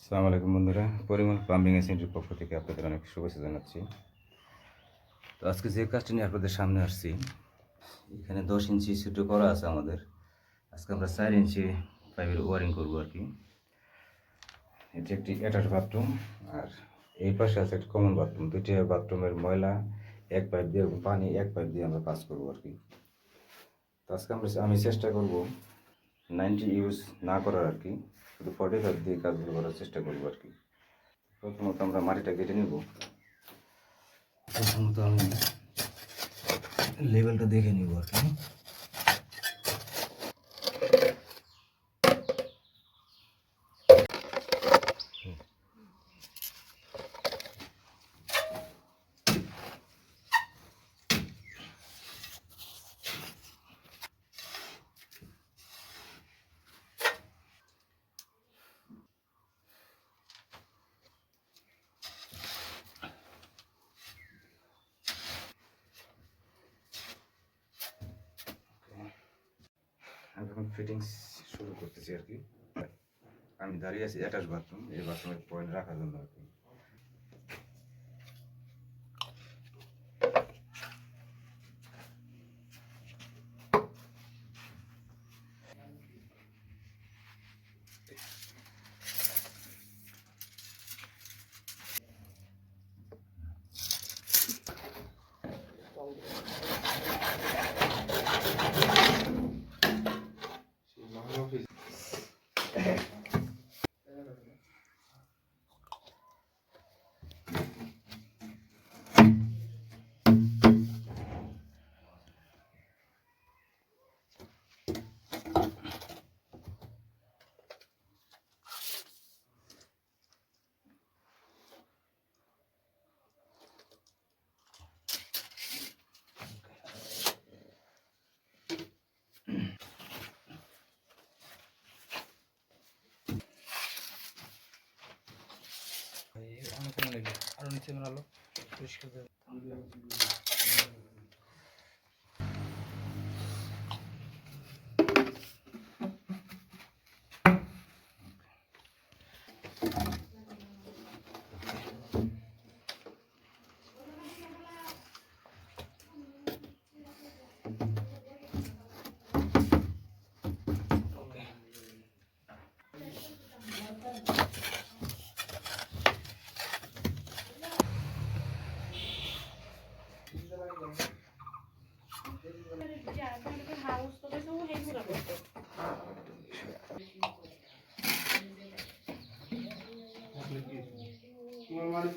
আসসালামু আলাইকুম বন্ধুরা। পরিমল প্লাম্বিং এজেন্সির পক্ষ থেকে আপনাদের অনেক শুভেচ্ছা জানাচ্ছি। তো আজকে যে কাজটা নিয়ে আপনাদের সামনে আসছি, এখানে দশ ইঞ্চি ছোটো করা আছে আমাদের। আজকে আমরা চার ইঞ্চি পাইপের ওয়ারিং করব আর কি। এটি একটি অ্যাটাচ বাথরুম আর এই পাশে আছে একটি কমন বাথরুম দুটি বাথরুমের ময়লা এক পাইপ দিয়ে পানি এক পাইপ দিয়ে আমরা কাজ করব আর কি। তো আজকে আমরা আমি চেষ্টা করব নাইনটি ইউজ না করার আর কি। শুধু ফর্টি ফাইভ দিয়ে কাজগুলো করার চেষ্টা করব আর কি। প্রথমত আমরা মাটিটা কেটে নেব। প্রথমত আমি লেভেলটা দেখে নিব আর কি আমি এখন ফিটিংস শুরু করতেছি আর কি। আমি দাঁড়িয়ে আছি অ্যাটাচ বাথরুম এই বাথরুমের পয়েন্ট রাখার জন্য আর কি। অনেক কমে লাগবে আরও নিচে মেলালো পরিষ্কার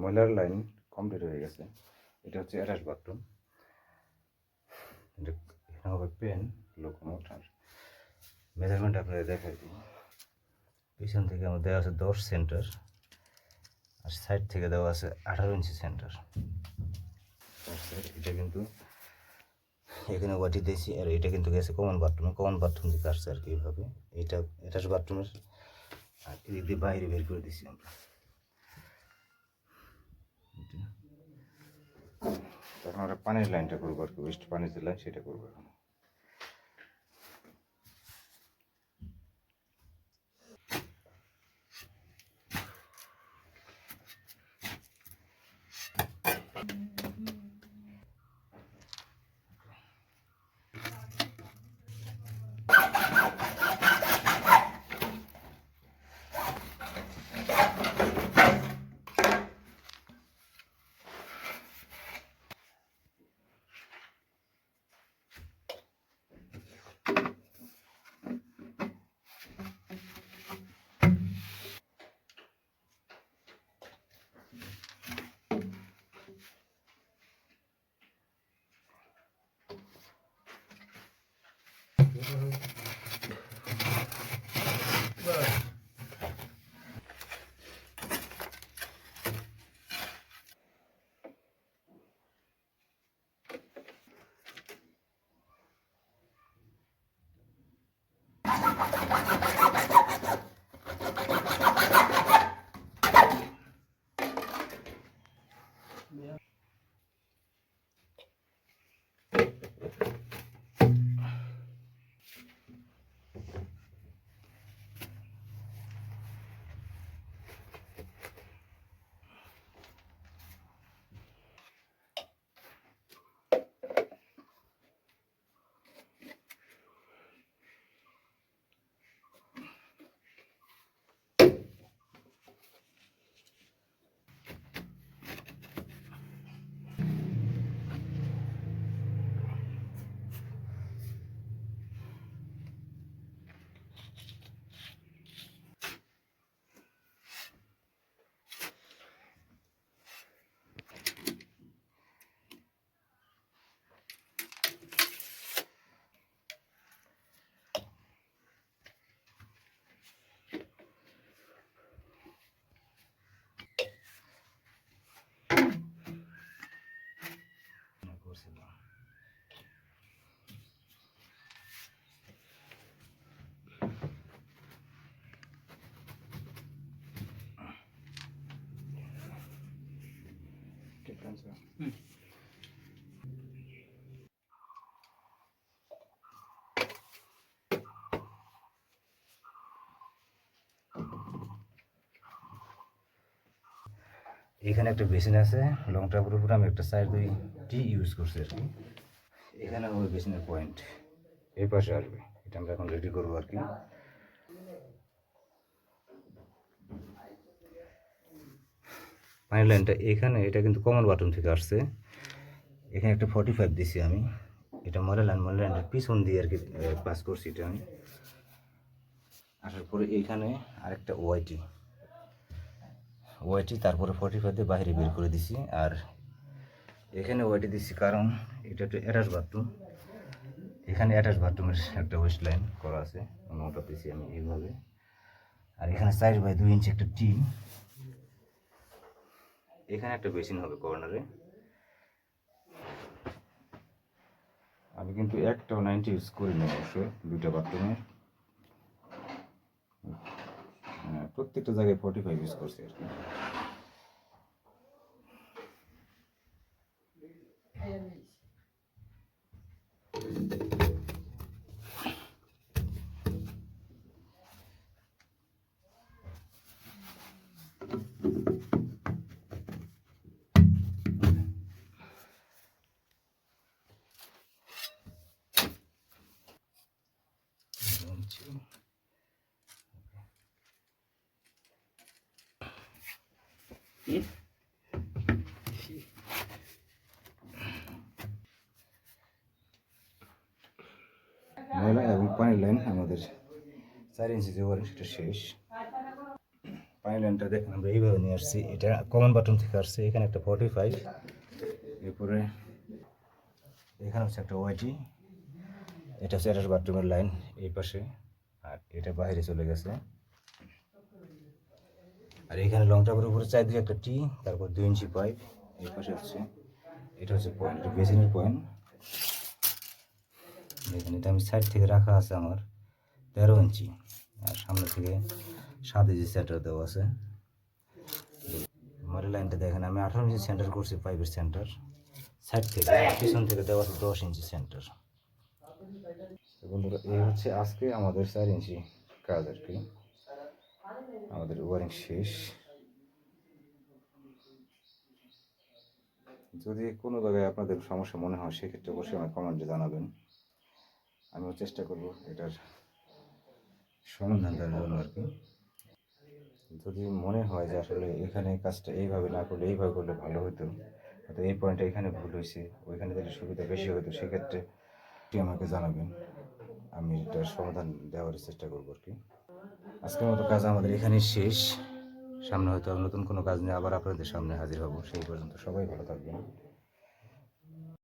ময়লার লাইন কমপ্লিট হয়ে গেছে। এটা হচ্ছে অ্যাটাচ বাথরুম। এটা হবে পেন লোকোমোট আর মেজারমেন্ট আপনাদের দেখাই দিই। পিছন থেকে আমার দেওয়া আছে দশ সেন্টার, আর সাইড থেকে দেওয়া আছে আঠারো ইঞ্চি সেন্টার। এটা কিন্তু এখানে ওয়াটি দিয়েছি। আর এটা কিন্তু গেছে কমন বাথরুম কমন বাথরুম থেকে আসছে আর কি এইভাবে। এটা এটা বাথরুমের আর এদিক দিয়ে বাইরে বের করে দিয়েছি আমরা। তখন আমরা পানির লাইনটা করব আর কি ওয়েস্ট পানির যে লাইন সেটা করব এখন। এখানে একটা বেসিন আছে লং ট্রাপের উপরে আমি একটা সাইড দুই টি ইউজ করছি আর কি। এখানে ওই বেসিনের পয়েন্ট এই পাশে আসবে, এটা আমরা এখন রেডি করব আর কি। পানি লাইনটা এখানে এটা কিন্তু কমন বাটন থেকে আসছে। এখানে একটা ফর্টি ফাইভ দিছি আমি। এটা মডেল লাইন মডেল লাইনটা পিছন দিয়ে আর কি পাস করছি এটা আমি। আসার পরে এইখানে আরেকটা ওয়াইটি ওয়াইটি তারপরে ফর্টি ফাইভ দিয়ে বাইরে বের করে দিছি। আর এখানে ওয়াইটি দিছি কারণ এটা একটা অ্যাটাচ বাথরুম এখানে অ্যাটাচ বাথরুমের একটা ওয়েস্ট লাইন করা আছে। ওটা দিছি আমি এইভাবে। আর এখানে সাইড বাই দুই ইঞ্চি একটা টি এখানে একটা বেসিন হবে কর্নারে। আমি কিন্তু একটাও নাইনটি ইউজ করি নি অবশ্যই দুইটা বাথরুমের। হ্যাঁ, প্রত্যেকটা জায়গায় ফর্টি ফাইভ ইউজ করছি আর কি। ময়লা এবং পানির লাইন আমাদের চার ইঞ্চি যে ওয়ারেন্ট শেষ। পানির লাইনটা দেখেন আমরা এইভাবে নিয়ে আসছি। এটা কমন বাটন থেকে আসছে, এখানে একটা ফর্টি ফাইভ এরপরে এখানে হচ্ছে একটা ওয়াইটি এটা হচ্ছে অ্যাটাচ বাথরুমের লাইন এই পাশে, আর এটা বাইরে চলে গেছে। আর এখানে লং টাপের উপরে চার দিকে একটা টি তারপর দুই ইঞ্চি পাইপ এই পাশে হচ্ছে, এটা হচ্ছে পয়েন্ট এটা বেসিনের পয়েন্ট দেখেন এটা আমি সাইড থেকে রাখা আছে আমার তেরো ইঞ্চি আর সামনে থেকে সাত ইঞ্চি সেন্টার দেওয়া আছে। আমার লাইনটা দেখেন, আমি আঠারো ইঞ্চি সেন্টার করছি পাইপের সেন্টার সাইড থেকে, পিছন থেকে দেওয়া আছে দশ ইঞ্চি সেন্টার বন্ধুরা, এই হচ্ছে আজকে আমাদের চার ইঞ্চি কাজ আর কি। আমাদের ওয়ারিং শেষ। যদি কোনো জায়গায় আপনাদের সমস্যা মনে হয়, সেক্ষেত্রে অবশ্যই আমার কমেন্টে জানাবেন। আমিও চেষ্টা করব এটার সমাধান দেওয়ার জন্য আর কি। যদি মনে হয় যে আসলে এখানে কাজটা এইভাবে না করলে এইভাবে করলে ভালো হতো হয়তো এই পয়েন্টটা এখানে ভুল হয়েছে ওইখানে যদি সুবিধা বেশি হতো সেক্ষেত্রে আমাকে জানাবেন। আমি এটার সমাধান দেওয়ার চেষ্টা করব আর কি। আজকের মতো কাজ আমাদের এখানেই শেষ। সামনে হয়তো নতুন কোনো কাজ নিয়ে আবার আপনাদের সামনে হাজির হব। সেই পর্যন্ত সবাই ভালো থাকবেন।